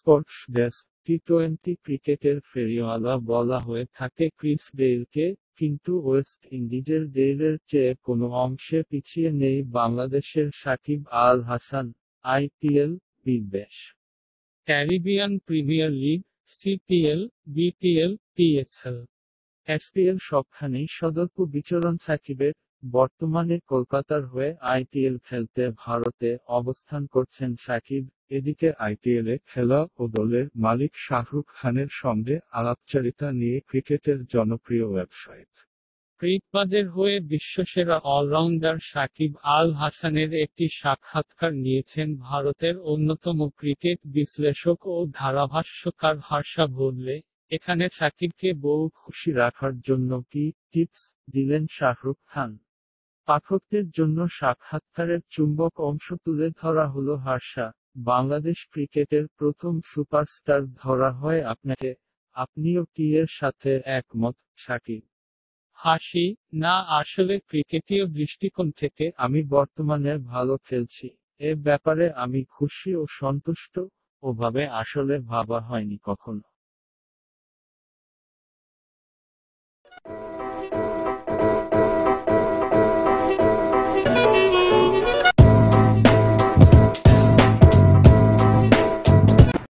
Sports desk T twenty ক্রিকেটের ফেরিওয়ালা বলা হয়ে থাকে ক্রিস গেইলকে কিন্তু ওয়েস্ট ইন্ডিজের ডেইলের চেয়ে কোনো অংশে পিছিয়ে নেই বাংলাদেশের সাকিব আল হাসান আইপিএল বিদ্বেষ Caribbean Premier League CPL BPL PSL SPL সবখানেই সদর্প বিচরণ সাকিবের বর্তমানে কলকাতার হয়ে আইপিএল খেলতে ভারতে অবস্থান করছেন সাকিব, এদিকে আইপিএলে খেলা ও দলের মালিক শাহরুখ খানের সঙ্গে আলাপচারিতা নিয়ে ক্রিকেটের জনপ্রিয় ওয়েবসাইট। ক্রিকবাজের হয়ে বিশ্বসেরা অলরাউন্ডার সাকিব আল হাসানের একটি সাক্ষাৎকার নিয়েছেন ভারতের অন্যতম ক্রিকেট বিশ্লেষক ও ধারাভাষ্যকার হর্ষা ভোদলে। এখানে সাকিবকে বহু খুশি রাখার জন্য কি টিপস দিলেন শাহরুখ খান? পাঠকদের জন্য সাক্ষাৎকারের চুম্বক অংশ তুলে ধরা হলো হার্ষা বাংলাদেশ ক্রিকেটের প্রথম সুপারস্টার ধরা হয় আপনাকে। আপনিও কি এর সাথে একমত সাকিব হাসি, না, আসলে ক্রিকেটীয় দৃষ্টিকোণ থেকে আমি বর্তমানে ভালো খেলছি। এ ব্যাপারে আমি খুশি ও সন্তুষ্ট। ওভাবে আসলে ভাবা হয়নি কখনো।